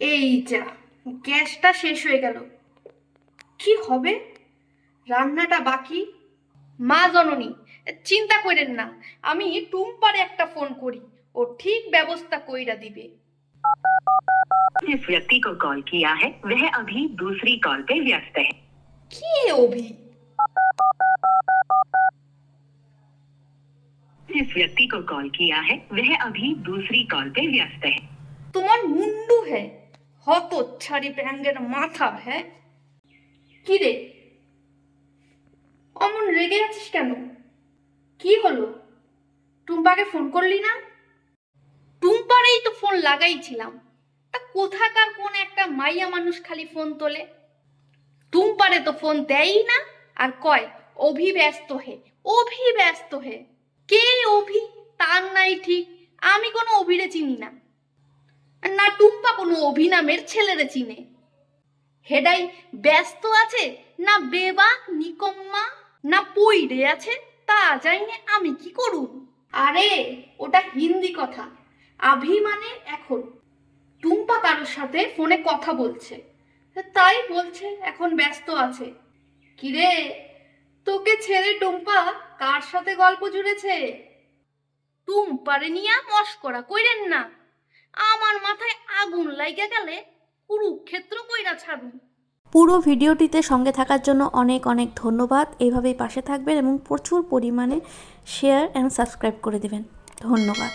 এই যা গ্যাসটা শেষ হয়ে গেল কি হবে রান্নাটা বাকি মা জননী চিন্তা করেন না আমি টুম্পারে একটা ফোন করি ও ঠিক ব্যবস্থা কইরা দিবে जिस व्यक्ति को कॉल किया है वह अभी दूसरी कॉल पे व्यस्त है কি অভি जिस व्यक्ति को कॉल किया है वह अभी दूसरी कॉल पे व्यस्त है তোমার মুন্ডু হ্যাঁ হত ছাড়ি ব্যাঙ্গের মাথা হ্যাঁ? কি রে? অমন রেগে আছিস কেন? কি হলো? টুম্পাকে ফোন করলি না? টুম্পারেই তো ফোন লাগাইছিলাম। তা কোথাকার কোন একটা মাইয়া মানুষ খালি ফোন তোলে? টুম্পারে তো ফোন দেয়ই না, আর কয় অভি ব্যস্ত হে অভি ব্যস্ত হে। কে অভি? তার নাই ঠিক। আমি কোনো অভিরে চিনি না। না টুম্পা কোনো অভিনামের ছেলেরে চিনে। হেডাই ব্যস্ত আছে, না বেবাক নিকম্মা, না পইরে আছে, তা জানি আমি কি করুম? আরে, ওটা হিন্দি কথা। আভি মানে এখন। টুম্পা কারোর সাথে ফোনে কথা বলছে। তাই বলছে, এখন ব্যস্ত আছে। কিরে, তোকে ছেড়ে টুম্পা কার সাথে গল্প জুড়েছে? টুম্পারে নিয়ে মস্করা কইরেন না। আমার আগুন লাইগা গেলে কুরুক্ষেত্র কইরা ছাড়ুন। পুরো ভিডিওটিতে সঙ্গে থাকার জন্য অনেক অনেক ধন্যবাদ। এইভাবেই পাশে থাকবেন এবং প্রচুর পরিমাণে শেয়ার অ্যান্ড সাবস্ক্রাইব করে দেবেন। ধন্যবাদ।